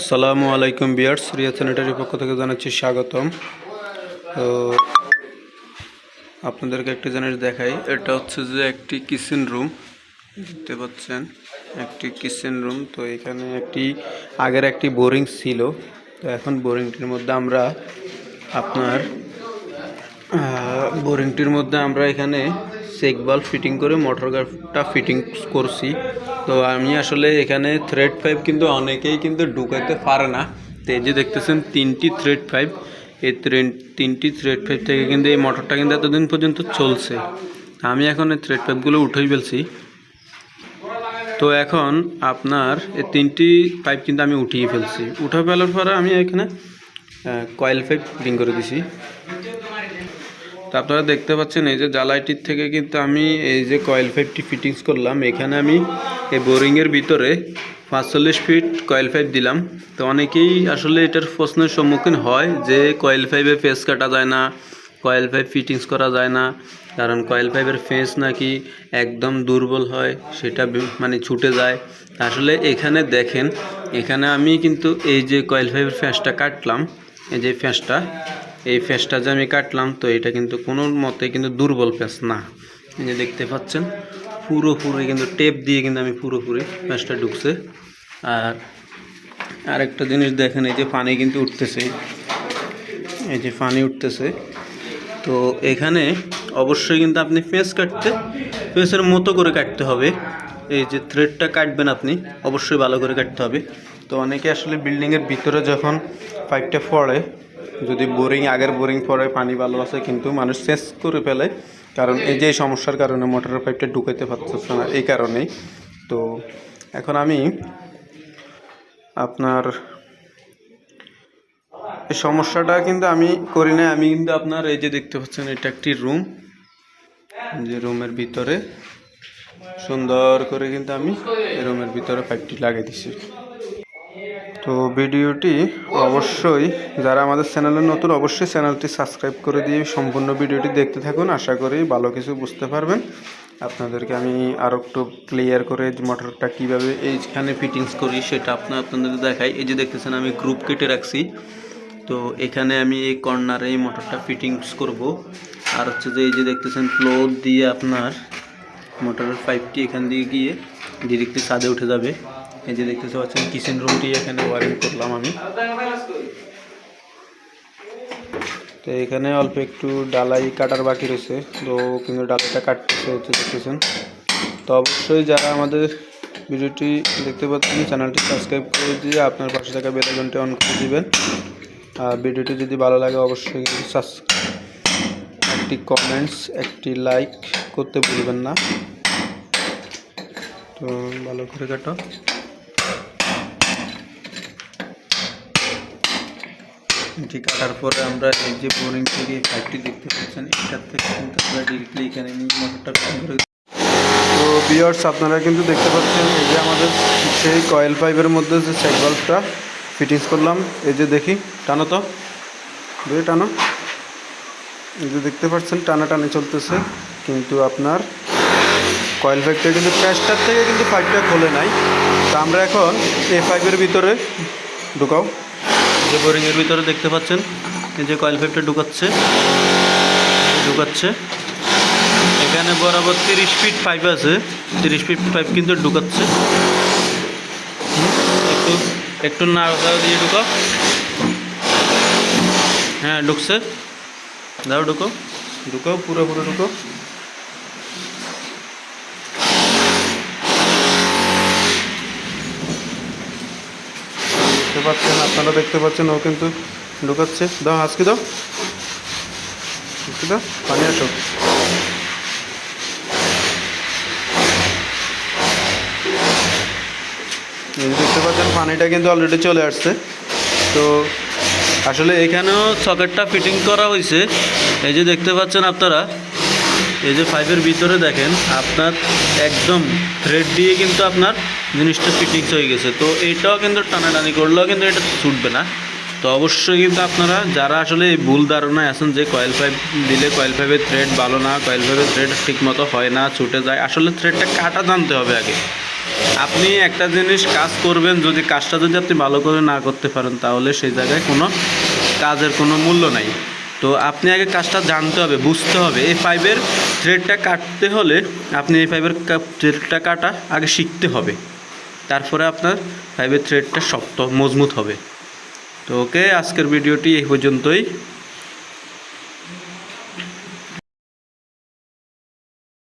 আসসালামু আলাইকুম বিয়ার্স রিয়া স্যানিটারির পক্ষ থেকে জানাচ্ছি স্বাগতম। তো আপনাদেরকে একটি জিনিস দেখাই, এটা হচ্ছে যে একটি কিচেন রুম দেখতে পাচ্ছেন, একটি কিচেন রুম তো এখানে একটি, আগের একটি বোরিং ছিল। তো এখন বোরিংটির মধ্যে আমরা আপনার বোরিংটির মধ্যে আমরা এখানে চেক বাল্ব ফিটিং করে মোটর গার্ডটা ফিটিং করছি। তো আমি আসলে এখানে থ্রেড পাইপ কিন্তু অনেকেই কিন্তু ঢুকাইতে পারে না। তো এই যে দেখতেছেন, তিনটি থ্রেড পাইপ এই তিনটি থ্রেড পাইপ থেকে কিন্তু এই মোটরটা কিন্তু এতদিন পর্যন্ত চলছে। আমি এখন এই থ্রেড পাইপগুলো উঠেই ফেলছি। তো এখন আপনার এই তিনটি পাইপ কিন্তু আমি উঠিয়ে ফেলছি। উঠে ফেলার পরে আমি এখানে কয়েল পাইপ ফিটিং করে দিছি। তো আপনারা দেখতে পাচ্ছেন, এই যে জ্বালাইটির থেকে কিন্তু আমি এই যে কয়েল পাইপটি ফিটিংস করলাম। এখানে আমি এই বোরিংয়ের ভিতরে পাঁচচল্লিশ ফিট কয়েল পাইপ দিলাম। তো অনেকেই আসলে এটার প্রশ্নের সম্মুখীন হয় যে কয়েল পাইপে ফেস কাটা যায় না কয়েল পাইপ ফিটিংস করা যায় না। কারণ কয়েল পাইপের ফেস নাকি একদম দুর্বল হয়, সেটা মানে ছুটে যায়। আসলে এখানে দেখেন, এখানে আমি কিন্তু এই যে কয়েল পাইপের ফ্যাঁসটা কাটলাম, এই যে ফ্যাঁসটা এই ফেসটা যে আমি কাটলাম, তো এটা কিন্তু কোনো মতে কিন্তু দুর্বল ফ্যাঁস না। এই যে দেখতে পাচ্ছেন, পুরোপুরি কিন্তু টেপ দিয়ে কিন্তু আমি পুরোপুরি ফ্যাঁসটা ঢুকছে। আর আরেকটা জিনিস দেখেন, এই যে পানি কিন্তু উঠতেছে। এই যে পানি উঠতেছে। তো এখানে অবশ্যই কিন্তু আপনি ফেস কাটতে, ফেসের মতো করে কাটতে হবে। এই যে থ্রেডটা কাটবেন আপনি, অবশ্যই ভালো করে কাটতে হবে। তো অনেকে আসলে বিল্ডিংয়ের ভিতরে যখন পাইপটা পড়ে যদি বোরিং, আগের বোরিং, পরে পানি ভালো আছে, কিন্তু মানুষ শেষ করে ফেলে। কারণ এই যে সমস্যার কারণে মোটরের পাইপটা ঢুকাইতে পারতেছে না, এই কারণেই। তো এখন আমি আপনার এই সমস্যাটা কিন্তু আমি করি না আমি কিন্তু আপনার এই যে দেখতে পাচ্ছেন, এটা একটি রুম। যে রুমের ভিতরে সুন্দর করে কিন্তু আমি এই রুমের ভিতরে পাইপটি লাগিয়ে দিছি। তো ভিডিওটি অবশ্যই যারা আমাদের চ্যানেলে নতুন, অবশ্যই চ্যানেলটি সাবস্ক্রাইব করে দিয়ে সম্পূর্ণ ভিডিওটি দেখতে থাকুন। আশা করি ভালো কিছু বুঝতে পারবেন। আপনাদেরকে আমি আরও একটু ক্লিয়ার করে মোটরটা কীভাবে এইখানে ফিটিংস করি সেটা আপনার আপনাদের দেখাই। এই যে দেখতেছেন, আমি গ্রুপ কেটে রাখছি। তো এখানে আমি এই কর্নারে এই মোটরটা ফিটিংস করব। আর হচ্ছে যে এই যে দেখতেছেন ফ্লো দিয়ে আপনার মোটরের পাইপটি এখান দিয়ে গিয়ে ডিরেক্টলি ছাদে উঠে যাবে। এই যে দেখতেতে পাচ্ছেন কিচেন রুমটি, এখানে ওয়ারিং করলাম আমি। তো এখানে অল্প একটু ডালাই কাটার বাকি রয়েছে। তো কিন্তু ডালাইটা কাটতে হচ্ছে, দেখতেছেন। তো অবশ্যই যারা আমাদের ভিডিওটি দেখতে পাচ্ছেন, চ্যানেলটি সাবস্ক্রাইব করে দিয়ে আপনার পাশে থাকা বেলাইকনটি অন করে দিবেন। আর ভিডিওটি যদি ভালো লাগে, অবশ্যই একটি কমেন্টস একটি লাইক করতে ভুলবেন না। তো ভালো করে কাটো। এটি কাটার পরে আমরা এই যে বোরিং থেকে পাইপটি দেখতে পাচ্ছেন, এটার থেকে কিন্তু আমরা ডিরেক্টলি এখানে নিয়ে মোটরটা করে তো বিয়ার্স আপনারা কিন্তু দেখতে পাচ্ছেন, এই যে আমাদের সেই কয়েল পাইপের মধ্যে যে চেক বাল্বটা ফিটিংস করলাম, এই যে দেখি, টানো তো। দেখি, টানো। এই যে দেখতে পাচ্ছেন টানা টানে চলতেছে, কিন্তু আপনার কয়েল পাইপটা কিন্তু প্যাস্টার থেকে কিন্তু পাইপটা খোলে নাই। তো আমরা এখন এই পাইপের ভিতরে ঢুকাও। যে বোরিংয়ের ভিতরে দেখতে পাচ্ছেন যে কয়েল পাইপটা ঢুকাচ্ছে ঢুকাচ্ছে। এখানে বরাবর তিরিশ ফিট পাইপ আছে, তিরিশ ফিট পাইপ কিন্তু ঢুকাচ্ছে। একটু একটু নাড়াচাড়া দিয়ে ঢুকাও। হ্যাঁ ঢুকছে। দাও ঢুকো পুরো পুরো ঢুকো পাচ্ছেন, আপনারা দেখতে পাচ্ছেন, ও কিন্তু ঢুকাচ্ছে। দাও, আজকে দাও। আজকে দাও, পানি আসো। দেখতে পাচ্ছেন, পানিটা কিন্তু অলরেডি চলে আসছে। তো আসলে এখানেও সকেটটা ফিটিং করা হয়েছে। এই যে দেখতে পাচ্ছেন আপনারা এই যে পাইপের ভিতরে দেখেন, আপনার একদম থ্রেড দিয়ে কিন্তু আপনার জিনিসটা ফিটিংস হয়ে গেছে। তো এটাও কিন্তু টানাটানি করলেও কিন্তু এটা ছুটবে না। তো অবশ্যই কিন্তু আপনারা যারা আসলে এই ভুল ধারণায় আছেন যে কয়েল পাইপ দিলে কয়েল পাইপের থ্রেড ভালো না কয়েল পাইপের থ্রেড ঠিক মতো হয় না, ছুটে যায়, আসলে থ্রেডটা কাটা জানতে হবে আগে। আপনি একটা জিনিস কাজ করবেন, যদি কাজটা যদি আপনি ভালো করে না করতে পারেন, তাহলে সেই জায়গায় কোনো কাজের কোনো মূল্য নাই। তো আপনি আগে কাজটা জানতে হবে, বুঝতে হবে। এই ফাইভের থ্রেডটা কাটতে হলে আপনি এই ফাইভের থ্রেডটা কাটা, আগে শিখতে হবে। তারপরে আপনার ফাইভের থ্রেডটা শক্ত, মজবুত হবে। তো ওকে আজকের ভিডিওটি এই পর্যন্তই।